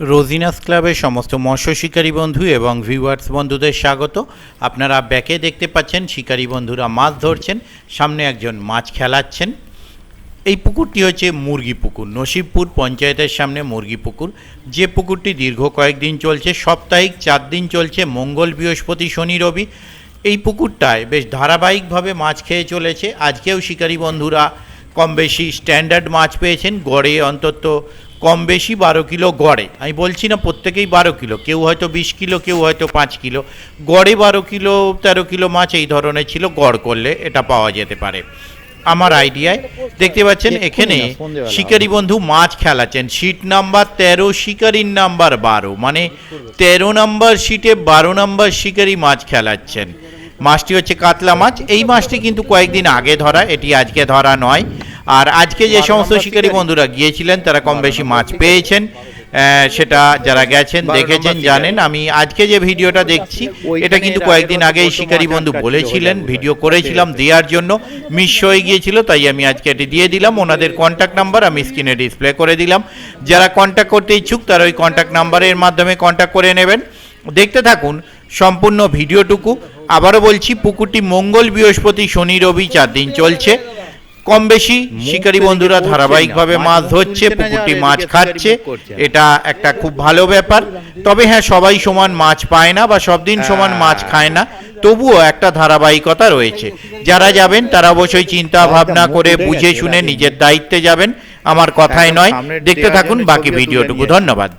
রোজিনাস ক্লাবের সমস্ত মৎস্য শিকারী বন্ধু এবং ভিউয়ার্স বন্ধুদের স্বাগত। আপনারা ব্যাকে দেখতে পাচ্ছেন, শিকারী বন্ধুরা মাছ ধরছেন, সামনে একজন মাছ খেলাচ্ছেন। এই পুকুরটি হচ্ছে মুরগি পুকুর, নসিবপুর পঞ্চায়েতের সামনে মুরগি পুকুর। যে পুকুরটি দীর্ঘ কয়েকদিন চলছে, সাপ্তাহিক চার দিন চলছে, মঙ্গল বৃহস্পতি, শনি, রবি। এই পুকুরটায় বেশ ধারাবাহিকভাবে মাছ খেয়ে চলেছে। আজকেও শিকারী বন্ধুরা কম বেশি স্ট্যান্ডার্ড মাছ পেয়েছেন। গড়ে অন্তত কম বেশি বারো কিলো গড়ে। আমি বলছি না প্রত্যেকেই বারো কিলো কেউ হয়তো বিশ কিলো কেউ হয়তো পাঁচ কিলো। গড়ে বারো কিলো তেরো কিলো মাছ এই ধরনের ছিল গড় করলে এটা পাওয়া যেতে পারে। আমার আইডিয়ায় দেখতে পাচ্ছেন এখানে শিকারী বন্ধু মাছ খেলাচ্ছেন। সিট নাম্বার তেরো শিকারীর নাম্বার বারো। মানে তেরো নাম্বার সিটে বারো নাম্বার শিকারী মাছ খেলাচ্ছেন। মাছটি হচ্ছে কাতলা মাছ। এই মাছটি কিন্তু কয়েকদিন আগে ধরা এটি আজকে ধরা নয়। আর আজকে যে সমস্ত শিকারী বন্ধুরা গিয়েছিলেন তারা কম বেশি মাছ পেয়েছেন সেটা যারা গেছেন দেখেছেন জানেন। আমি আজকে যে ভিডিওটা দেখছি এটা কিন্তু কয়েকদিন আগেই শিকারী বন্ধু বলেছিলেন ভিডিও করেছিলাম দেওয়ার জন্য। মিস হয়ে গিয়েছিল তাই আমি আজকে এটি দিয়ে দিলাম। ওনাদের কন্ট্যাক্ট নাম্বার আমি স্ক্রিনে ডিসপ্লে করে দিলাম। যারা কন্ট্যাক্ট করতে ইচ্ছুক তারা ওই কন্ট্যাক্ট নাম্বারের মাধ্যমে কন্ট্যাক্ট করে নেবেন। দেখতে থাকুন সম্পূর্ণ ভিডিওটুকু। আবারও বলছি পুকুরটি মঙ্গল বৃহস্পতি শনি রবি চার দিন চলছে। কম বেশি শিকারী বন্ধুরা ধারাবাহিকভাবে মাছ ধরছে পুকুরটি মাছ খাচ্ছে এটা একটা খুব ভালো ব্যাপার। তবে হ্যাঁ সবাই সমান মাছ পায় না বা সব দিন সমান মাছ খায় না। তবুও একটা ধারাবাহিকতা রয়েছে। যারা যাবেন তারা অবশ্যই চিন্তা ভাবনা করে বুঝে শুনে নিজের দায়িত্বে যাবেন। আমার কথাই নয়। দেখতে থাকুন বাকি ভিডিওটুকু। ধন্যবাদ।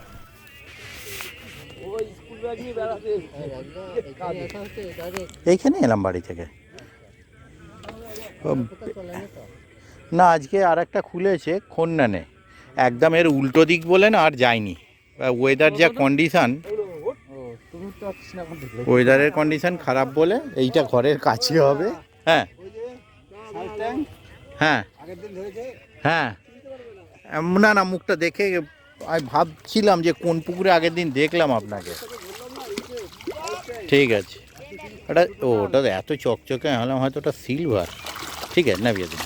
এইখানে এলাম বাড়ি থেকে। না, আজকে আর একটা খুলেছে খন্নানে। একদম এর উল্টো দিক বলেন আর যায়নি। ওয়েদার যা কন্ডিশান ওয়েদারের কন্ডিশান খারাপ বলে এইটা ঘরের কাছে হবে। হ্যাঁ। হ্যাঁ। হ্যাঁ। না না, মুখটা দেখে আমি ভাবছিলাম যে কোন পুকুরে আগের দিন দেখলাম আপনাকে। ঠিক আছে। ওটা ও, ওটা এত চকচকে ভাবলাম হয়তো ওটা সিলভার ঠিক আছে নামিয়ে দিন।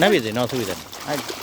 নামিয়ে দিন অসুবিধা নেই আচ্ছা।